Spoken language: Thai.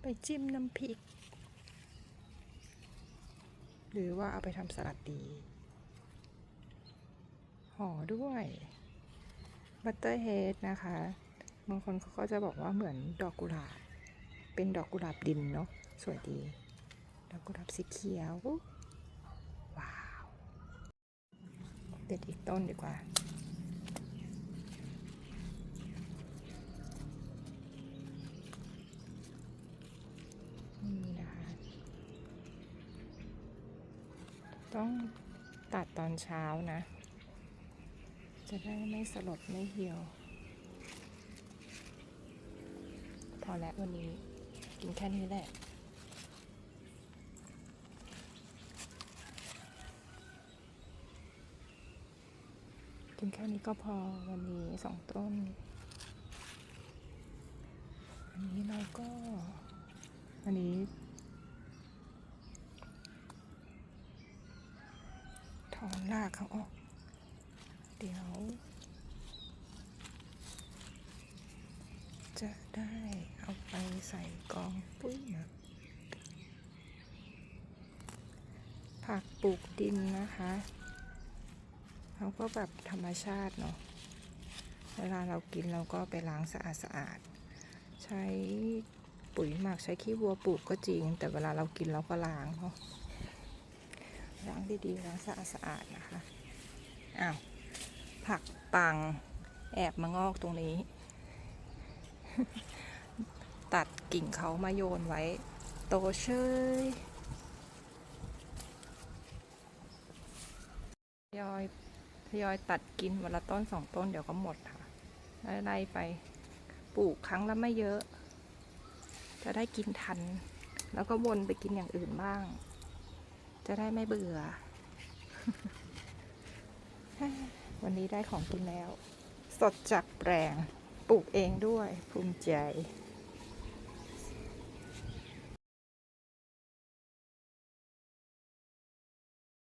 ไปจิ้มน้ำพริก หรือว่าเอาไปทำสลัดดีห่อด้วยบัตเตอร์เฮดนะคะบางคนเขาก็จะบอกว่าเหมือนดอกกุหลาบ เป็นดอกกุหลาบดินเนาะสวยดี ดอกกุหลาบสีเขียว ว้าว เด็ดอีกต้นดีกว่า นี่นะคะ ต้องตัดตอนเช้านะ จะได้ไม่สลดไม่เหี่ยว พอแล้ววันนี้ กินแค่นี้แหละกินแค่นี้ก็พอวันนี้สองต้น อันนี้เราก็ อันนี้ ถอนรากเขาออก เดี๋ยว จะได้เอาไปใส่กองปุ้ยหมักผักปลูกดินนะคะเขาก็แบบธรรมชาติเนาะเวลาเรากินเราก็ไปล้างสะอาดสะอาดๆใช้ปุ๋ยหมักใช้ขี้วัวปลูกก็จริง แต่เวลาเรากินเราก็ล้างเนาะ ล้างดีๆล้างสะอาดสะอาดๆนะคะอ้าวผักปังแอบมางอกตรงนี้ ตัดกิ่งเขามาโยนไว้ โตเชยทยอยทยอยตัดกินวันละต้นสองต้นเดี๋ยวก็หมดค่ะไล่ไปปลูกครั้งละไม่เยอะ จะได้กินทัน แล้วก็วนไปกินอย่างอื่นบ้าง จะได้ไม่เบื่อ วันนี้ได้ของกินแล้ว สดจากแปลงปลูกเองด้วยภูมิใจ